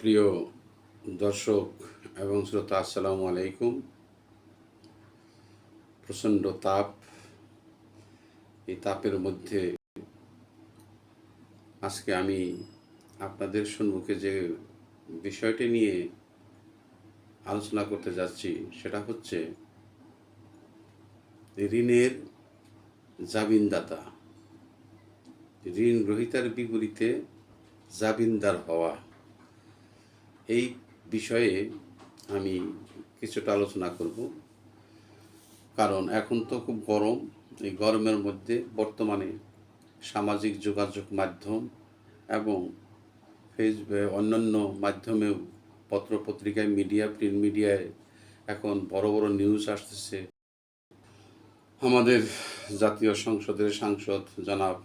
প্রিয় দর্শক এবং শ্রোতা, আসসালামু আলাইকুম। প্রচণ্ড তাপ। এই তাপের মধ্যে আজকে আমি আপনাদের সম্মুখে যে বিষয়টি নিয়ে আলোচনা করতে যাচ্ছি, সেটা হচ্ছে ঋণের জামিনদাতা। ঋণ গ্রহীতার বিপরীতে জামিনদার হওয়া। এই বিষয়ে আমি কিছুটা আলোচনা করব। কারণ এখন তো খুব গরম। এই গরমের মধ্যে বর্তমানে সামাজিক যোগাযোগ মাধ্যম এবং ফেসবুক, অন্যান্য মাধ্যমেও পত্রপত্রিকায় মিডিয়া, প্রিন্ট মিডিয়ায় এখন বড় বড় নিউজ আসতেছে। আমাদের জাতীয় সংসদের সাংসদ জনাব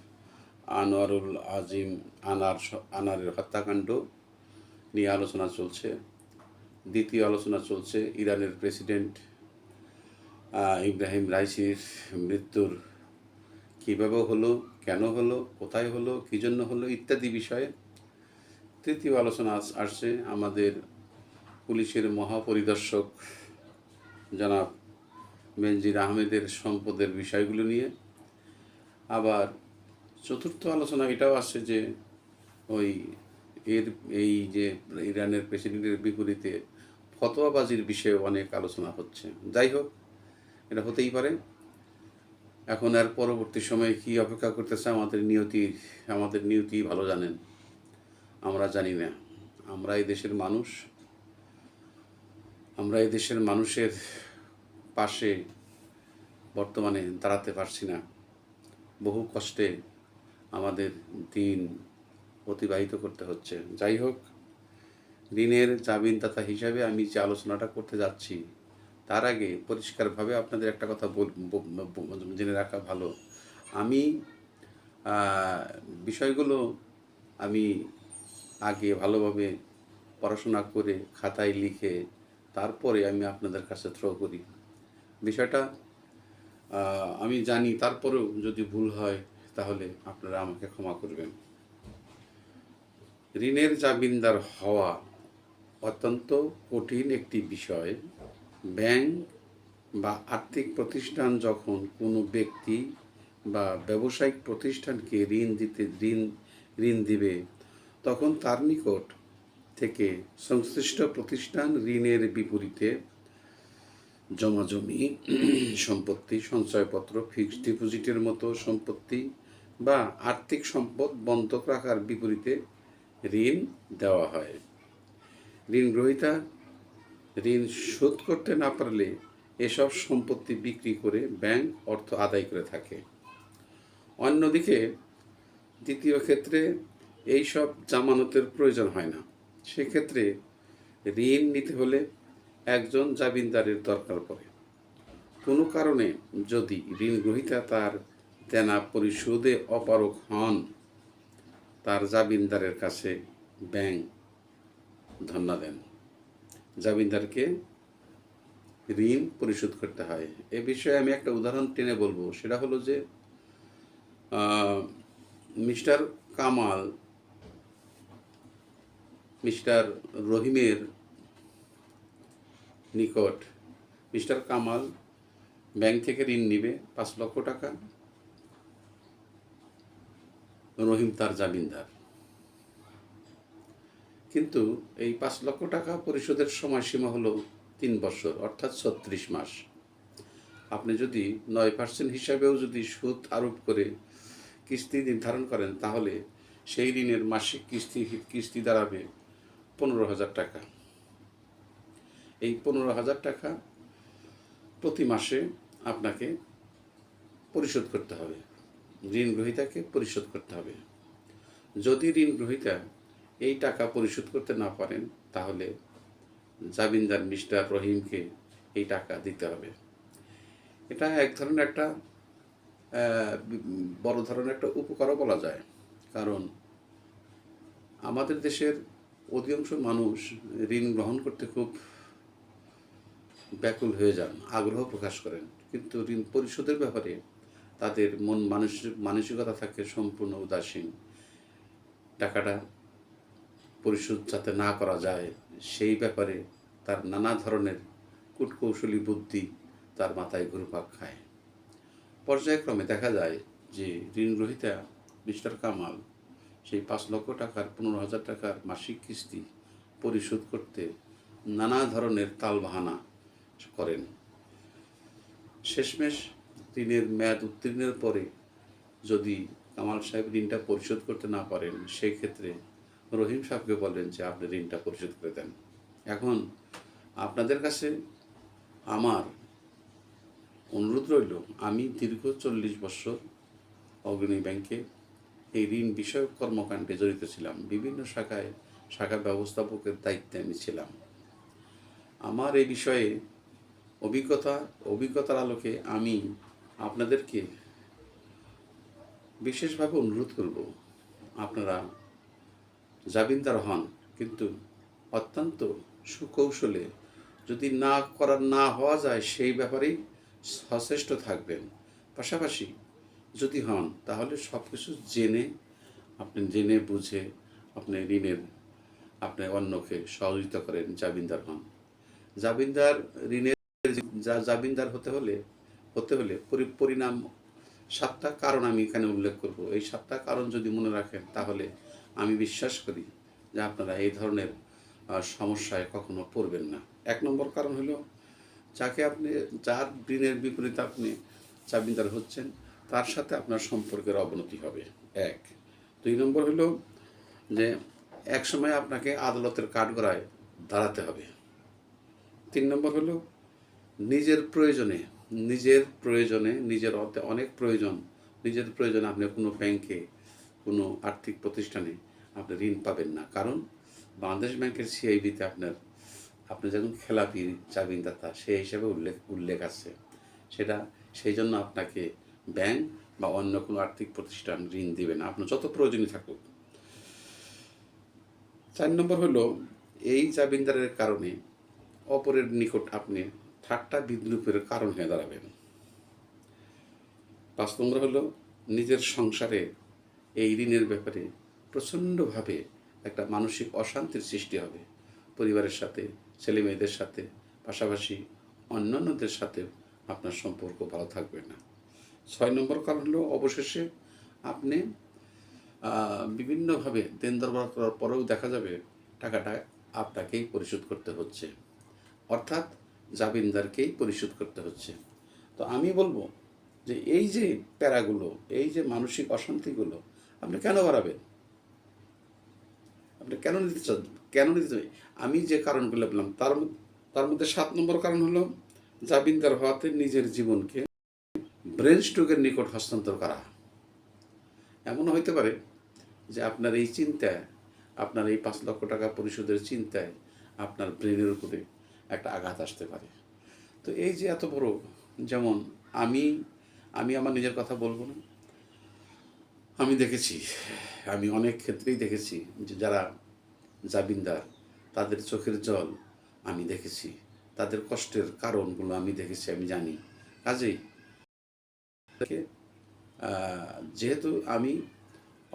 আনোয়ারুল আজিম আনার আনারের হত্যাকাণ্ড নিয়ে আলোচনা চলছে, দ্বিতীয় আলোচনা চলছে, ইরানের প্রেসিডেন্ট ইব্রাহিম রাইসির মৃত্যুর, কীভাবে হলো, কেন হলো, কোথায় হলো, কী জন্য হলো, ইত্যাদি বিষয়ে তৃতীয় আলোচনা আসছে আমাদের পুলিশের মহাপরিদর্শক জনাব বেনজির আহমেদের সম্পদের বিষয়গুলো নিয়ে। আবার চতুর্থ আলোচনা এটাও আসছে যে ওই এর এই যে ইরানের প্রেসিডেন্টের বিপরীতে ফতোয়াবাজির বিষয়ে অনেক আলোচনা হচ্ছে। যাই হোক, এটা হতেই পারে। এখন আর পরবর্তী সময়ে কি অপেক্ষা করতেছে আমাদের নিয়তি আমাদের নিয়তি ভালো জানেন। আমরা জানি না। আমরা এই দেশের মানুষ। আমরা এই দেশের মানুষের পাশে বর্তমানে দাঁড়াতে পারছি না। বহু কষ্টে আমাদের দিন অতিবাহিত করতে হচ্ছে। যাই হোক, ঋণের জামিনদাতা হিসাবে আমি যে আলোচনাটা করতে যাচ্ছি, তার আগে পরিষ্কারভাবে আপনাদের একটা কথা বল- জেনে রাখা ভালো। আমি বিষয়গুলো আমি আগে ভালোভাবে পড়াশোনা করে খাতায় লিখে তারপরে আমি আপনাদের কাছে থ্রো করি। বিষয়টা আমি জানি, তারপরেও যদি ভুল হয় তাহলে আপনারা আমাকে ক্ষমা করবেন। ঋণের জামিনদার হওয়া অত্যন্ত কঠিন একটি বিষয়। ব্যাংক বা আর্থিক প্রতিষ্ঠান যখন কোনো ব্যক্তি বা ব্যবসায়িক প্রতিষ্ঠানকে ঋণ দিতে, ঋণ ঋণ দিবে, তখন তার নিকট থেকে সংশ্লিষ্ট প্রতিষ্ঠান ঋণের বিপরীতে জমাজমি সম্পত্তি, সঞ্চয়পত্র, ফিক্সড ডিপোজিটের মতো সম্পত্তি বা আর্থিক সম্পদ বন্ধক রাখার বিপরীতে ঋণ দেওয়া হয়। ঋণ গ্রহীতা ঋণ শোধ করতে না পারলে এসব সম্পত্তি বিক্রি করে ব্যাংক অর্থ আদায় করে থাকে। অন্যদিকে, দ্বিতীয় ক্ষেত্রে এই সব জামানতের প্রয়োজন হয় না। সেক্ষেত্রে ঋণ নিতে হলে একজন জামিনদারের দরকার পড়ে। কোনো কারণে যদি ঋণ গ্রহীতা তার দেনা পরিশোধে অপারক হন তার জামিনদারের কাছে ব্যাংক ধন্যা দেন। জামিনদারকে ঋণ পরিশোধ করতে হয়। এ বিষয়ে আমি একটা উদাহরণ টেনে বলব। সেটা হলো যে মিস্টার কামাল, মিস্টার রহিমের নিকট মিস্টার কামাল ব্যাংক থেকে ঋণ নিবে পাঁচ লক্ষ টাকা। রহিম তার জামিনদার। কিন্তু এই পাঁচ লক্ষ টাকা পরিশোধের সময়সীমা হলো তিন বছর, অর্থাৎ ছত্রিশ মাস। আপনি যদি নয় পার্সেন্ট হিসাবেও যদি সুদ আরোপ করে কিস্তি নির্ধারণ করেন, তাহলে সেই ঋণের মাসিক কিস্তি কিস্তি দাঁড়াবে পনেরো হাজার টাকা। এই পনেরো হাজার টাকা প্রতি মাসে আপনাকে পরিশোধ করতে হবে। ঋণ গ্রহীতাকে পরিশোধ করতে হবে। যদি ঋণ গ্রহীতা এই টাকা পরিশোধ করতে না পারেন, তাহলে জামিনদার মিস্টার রহিমকে এই টাকা দিতে হবে। এটা এক ধরনের একটা বড় ধরনের একটা উপকারও বলা যায়। কারণ আমাদের দেশের অধিকাংশ মানুষ ঋণ গ্রহণ করতে খুব ব্যাকুল হয়ে যান, আগ্রহ প্রকাশ করেন। কিন্তু ঋণ পরিশোধের ব্যাপারে তাদের মন মানসিক মানসিকতা থাকে সম্পূর্ণ উদাসীন। টাকাটা পরিশোধ যাতে না করা যায়, সেই ব্যাপারে তার নানা ধরনের কূটকৌশলী বুদ্ধি তার মাথায় ঘুরপাক খায়। পর্যায়ক্রমে দেখা যায় যে ঋণ গ্রহীতা মিস্টার কামাল সেই পাঁচ লক্ষ টাকার পনেরো হাজার টাকার মাসিক কিস্তি পরিশোধ করতে নানা ধরনের তালবাহানা করেন। শেষমেশ ঋণের মেয়াদ উত্তীর্ণের পরে যদি কামাল সাহেব ঋণটা পরিশোধ করতে না পারেন সেই ক্ষেত্রে রহিম সাহেবকে বলেন যে আপনি ঋণটা পরিশোধ করে দেন। এখন আপনাদের কাছে আমার অনুরোধ রইল, আমি দীর্ঘ চল্লিশ বছর অগ্রণী ব্যাংকে এই ঋণ বিষয়ক কর্মকাণ্ডে জড়িত ছিলাম। বিভিন্ন শাখায় শাখা ব্যবস্থাপকের দায়িত্বে আমি ছিলাম। আমার এই বিষয়ে অভিজ্ঞতা, অভিজ্ঞতার আলোকে আমি আপনাদেরকে বিশেষভাবে অনুরোধ করব, আপনারা জাবিনদার হন, কিন্তু অত্যন্ত সুকৌশলে যদি না করার না হওয়া যায়, সেই ব্যাপারেই সচেষ্ট থাকবেন। পাশাপাশি যদি হন, তাহলে সব কিছু জেনে, আপনি জেনে বুঝে আপনি ঋণের, আপনি অন্যকে সহযোগিতা করেন জাবিনদার হন। জাবিনদার ঋণের, যা জাবিনদার হতে হলে হতে হলে পরি- পরিণাম সাতটা কারণ আমি এখানে উল্লেখ করব। এই সাতটা কারণ যদি মনে রাখেন, তাহলে আমি বিশ্বাস করি যে আপনারা এই ধরনের সমস্যায় কখনো পড়বেন না। এক নম্বর কারণ হলো, যাকে আপনি, যার ঋণের বিপরীতে আপনি জামিনদার হচ্ছেন, তার সাথে আপনার সম্পর্কের অবনতি হবে। এক। দুই নম্বর হলো যে, এক সময় আপনাকে আদালতের কাঠগড়ায় দাঁড়াতে হবে। তিন নম্বর হলো, নিজের প্রয়োজনে নিজের প্রয়োজনে, নিজের অর্থে অনেক প্রয়োজন। নিজের প্রয়োজনে আপনি কোনো ব্যাংকে কোনো আর্থিক প্রতিষ্ঠানে আপনি ঋণ পাবেন না। কারণ বাংলাদেশ ব্যাংকের সিআইবিতে আপনার আপনি যখন খেলাপি জামিনদাতা সেই হিসাবে উল্লেখ উল্লেখ আছে। সেটা, সেই জন্য আপনাকে ব্যাংক বা অন্য কোনো আর্থিক প্রতিষ্ঠান ঋণ দিবে না। আপনার যত প্রয়োজনই থাকুক। চার নম্বর হলো, এই জামিনদারের কারণে অপরের নিকট আপনি ঠাট্টা বিদ্রুপের কারণ হয়ে দাঁড়াবেন। পাঁচ নম্বর হলো, নিজের সংসারে এই ঋণের ব্যাপারে প্রচণ্ডভাবে একটা মানসিক অশান্তির সৃষ্টি হবে। পরিবারের সাথে, ছেলে মেয়েদের সাথে, পাশাপাশি অন্যান্যদের সাথে আপনার সম্পর্ক ভালো থাকবে না। ছয় নম্বর কারণ হলো, অবশেষে আপনি বিভিন্নভাবে দেন দরবার করার পরেও দেখা যাবে টাকাটা আপনাকেই পরিশোধ করতে হচ্ছে। অর্থাৎ জামিনদারকেই পরিশোধ করতে হচ্ছে। তো আমি বলব যে এই যে প্যারাগুলো, এই যে মানসিক অশান্তিগুলো, আপনি কেন বাড়াবেন? আপনি কেন নিতে চান? কেন নিতে চান? আমি যে কারণগুলো বললাম, তার তার মধ্যে সাত নম্বর কারণ হলো জামিনদার হওয়াতে নিজের জীবনকে ব্রেন স্ট্রোকের নিকট হস্তান্তর করা। এমনও হইতে পারে যে আপনার এই চিন্তায়, আপনার এই পাঁচ লক্ষ টাকা পরিশোধের চিন্তায় আপনার ব্রেনের উপরে একটা আঘাত আসতে পারে। তো এই যে এত বড়, যেমন আমি আমি আমার নিজের কথা বলব না। আমি দেখেছি, আমি অনেক ক্ষেত্রেই দেখেছি যে যারা জাবিনদার তাদের চোখের জল আমি দেখেছি। তাদের কষ্টের কারণগুলো আমি দেখেছি, আমি জানি। কাজেই যেহেতু আমি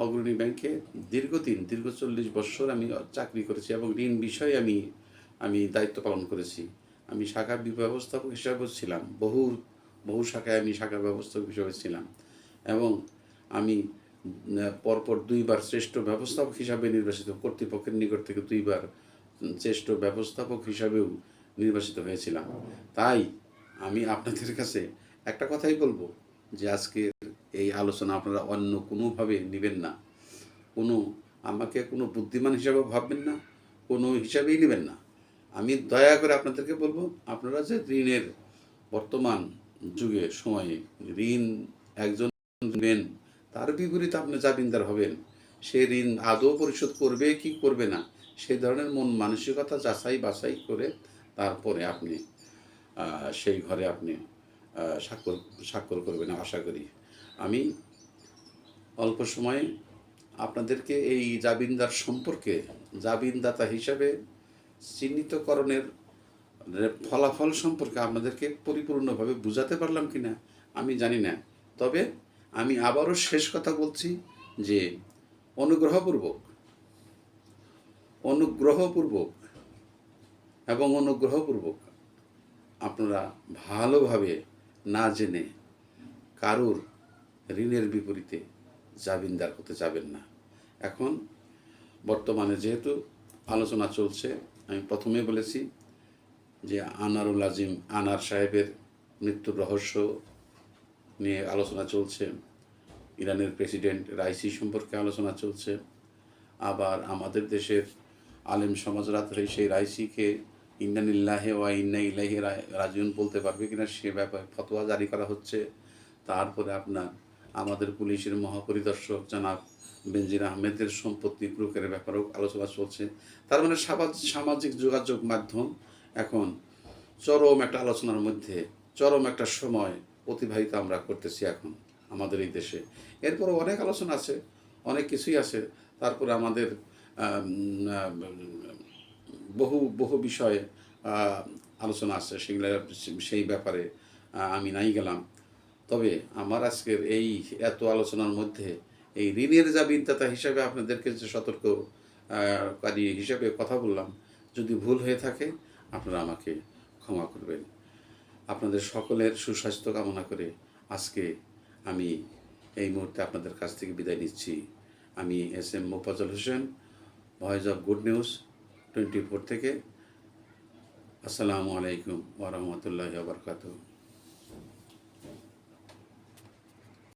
অগ্রণী ব্যাংকে দীর্ঘদিন, দীর্ঘ চল্লিশ বছর আমি চাকরি করেছি এবং ঋণ বিষয়ে আমি আমি দায়িত্ব পালন করেছি। আমি শাখা ব্যবস্থাপক হিসাবেও ছিলাম। বহু বহু শাখায় আমি শাখা ব্যবস্থাপক হিসাবে ছিলাম। এবং আমি পরপর দুইবার শ্রেষ্ঠ ব্যবস্থাপক হিসাবে নির্বাচিত, কর্তৃপক্ষের নিকট থেকে দুইবার শ্রেষ্ঠ ব্যবস্থাপক হিসাবেও নির্বাচিত হয়েছিলাম। তাই আমি আপনাদের কাছে একটা কথাই বলব যে আজকের এই আলোচনা আপনারা অন্য কোনোভাবে নেবেন না। কোনো, আমাকে কোনো বুদ্ধিমান হিসাবে ভাববেন না, কোনো হিসাবেই নেবেন না। আমি দয়া করে আপনাদেরকে বলব, আপনারা যে ঋণের বর্তমান যুগে, সময়ে ঋণ একজন নেন, তার বিপরীতে আপনি জামিনদার হবেন। সে ঋণ আদৌ পরিশোধ করবে কি করবে না সেই ধরনের মন মানসিকতা যাচাই বাছাই করে তারপরে আপনি সেই ঘরে আপনি স্বাক্ষর স্বাক্ষর করবেন আশা করি। আমি অল্প সময়ে আপনাদেরকে এই জাবিনদার সম্পর্কে জাবিনদাতা হিসাবে চিহ্নিতকরণের ফলাফল সম্পর্কে আপনাদেরকে পরিপূর্ণভাবে বুঝাতে পারলাম কি না আমি জানি না। তবে আমি আবারও শেষ কথা বলছি যে অনুগ্রহপূর্বক অনুগ্রহপূর্বক এবং অনুগ্রহপূর্বক আপনারা ভালোভাবে না জেনে কারুর ঋণের বিপরীতে জামিনদার হতে যাবেন না। এখন বর্তমানে যেহেতু আলোচনা চলছে আমি প্রথমে বলেছি যে আনারুল আজিম আনার সাহেবের মৃত্যুর রহস্য নিয়ে আলোচনা চলছে। ইরানের প্রেসিডেন্ট রাইসি সম্পর্কে আলোচনা চলছে। আবার আমাদের দেশের আলেম সমাজরা ধরে সেই রাইসিকে ইন্নানিল্লাহে ওয়া ইন্না ইলাহি রাজিউন বলতে পারবে কিনা সে ব্যাপারে ফতোয়া জারি করা হচ্ছে। তারপরে আপনার আমাদের পুলিশের মহাপরিদর্শক জনাব বেনজির আহমেদের সম্পত্তি প্রয়োগের ব্যাপারেও আলোচনা চলছে। তার মানে সামাজিক যোগাযোগ মাধ্যম এখন চরম একটা আলোচনার মধ্যে চরম একটা সময় অতিবাহিত আমরা করতেছি এখন আমাদের এই দেশে। এরপরও অনেক আলোচনা আছে অনেক কিছুই আছে। তারপরে আমাদের আম, আম, বহু বহু বিষয়ে আলোচনা আছে। সেগুলো সেই ব্যাপারে আমি নাই গেলাম। তবে আমার আজকের এই এত আলোচনার মধ্যে এই ঋণের জামিনদাতা হিসাবে আপনাদেরকে যে সতর্ক আহ, কারী হিসাবে কথা বললাম যদি ভুল হয়ে থাকে আপনারা আমাকে ক্ষমা করবেন। আপনাদের সকলের সুস্বাস্থ্য কামনা করে আজকে আমি এই মুহূর্তে আপনাদের কাছ থেকে বিদায় নিচ্ছি। আমি S M Mofazzal Hossain voice of good news twenty four থেকে। আসসালামু আলাইকুম ওরহমতুল্লাহ বারকাতুহ।